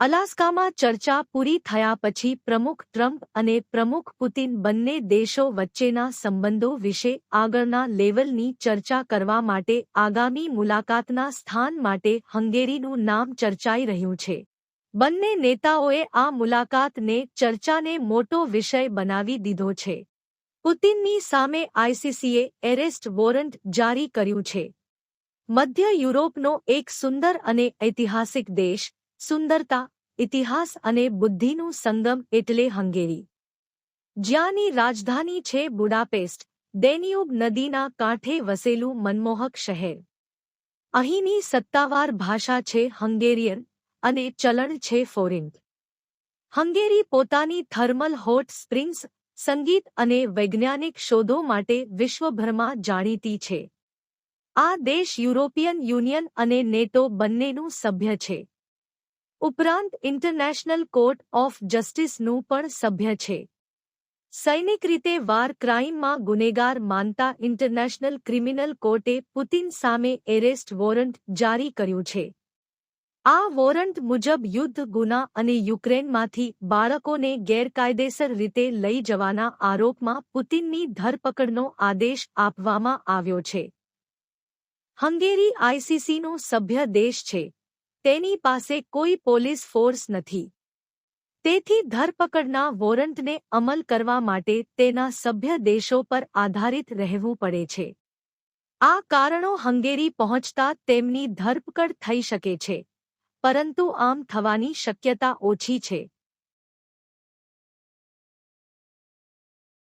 અલાસ્કામાં ચર્ચા પૂરી થયા પછી પ્રમુખ ટ્રમ્પ અને પ્રમુખ પુતિન બંને દેશો વચ્ચેના સંબંધો વિશે આગળના લેવલની ચર્ચા કરવા માટે આગામી મુલાકાતના સ્થાન માટે હંગેરીનું નામ ચર્ચાઈ રહ્યું છે. બંને નેતાઓએ આ મુલાકાતને ચર્ચાને મોટો વિષય બનાવી દીધો છે. પુતિનની સામે આઈસીસીએ એરેસ્ટ વોરંટ જારી કર્યું છે. મધ્ય યુરોપનો એક સુંદર અને ઐતિહાસિક દેશ સુંદરતા, ઇતિહાસ અને બુદ્ધિનું સંગમ એટલે હંગેરી. જ્યાંની રાજધાની છે બુડાપેસ્ટ ડેન્યુબ નદીના કાંઠે વસેલું મનમોહક શહેર. અહીંની સત્તાવાર ભાષા છે હંગેરિયન અને ચલણ છે ફોરિંગ હંગેરી પોતાની થર્મલ હોટ સ્પ્રિંગ્સ, સંગીત અને વૈજ્ઞાનિક શોધો માટે વિશ્વભરમાં જાણીતી છે. આ દેશ યુરોપિયન યુનિયન અને નેટો બંનેનું સભ્ય છે. ઉપરાંત ઇન્ટરનેશનલ કોર્ટ ઓફ જસ્ટિસનું પણ સભ્ય છે. સૈનિક રીતે વાર ક્રાઇમમાં ગુનેગાર માનતા ઇન્ટરનેશનલ ક્રિમિનલ કોર્ટે પુતિન સામે એરેસ્ટ વોરંટ જારી કર્યું છે. આ વોરંટ મુજબ યુદ્ધ, ગુના અને યુક્રેનમાંથી બાળકોને ગેરકાયદેસર રીતે લઈ જવાના આરોપમાં પુતિનની ધરપકડનો આદેશ આપવામાં આવ્યો છે. હંગેરી આઈસીસીનો સભ્ય દેશ છે. તેની પાસે કોઈ પોલીસ ફોર્સ નથી. તેથી ધરપકડના વોરંટને અમલ કરવા માટે તેના સભ્ય દેશો પર આધારિત રહેવું પડે છે. આ કારણો હંગેરી પહોંચતા તેમની ધરપકડ થઈ શકે છે. પરંતુ આમ થવાની શક્યતા ઓછી છે.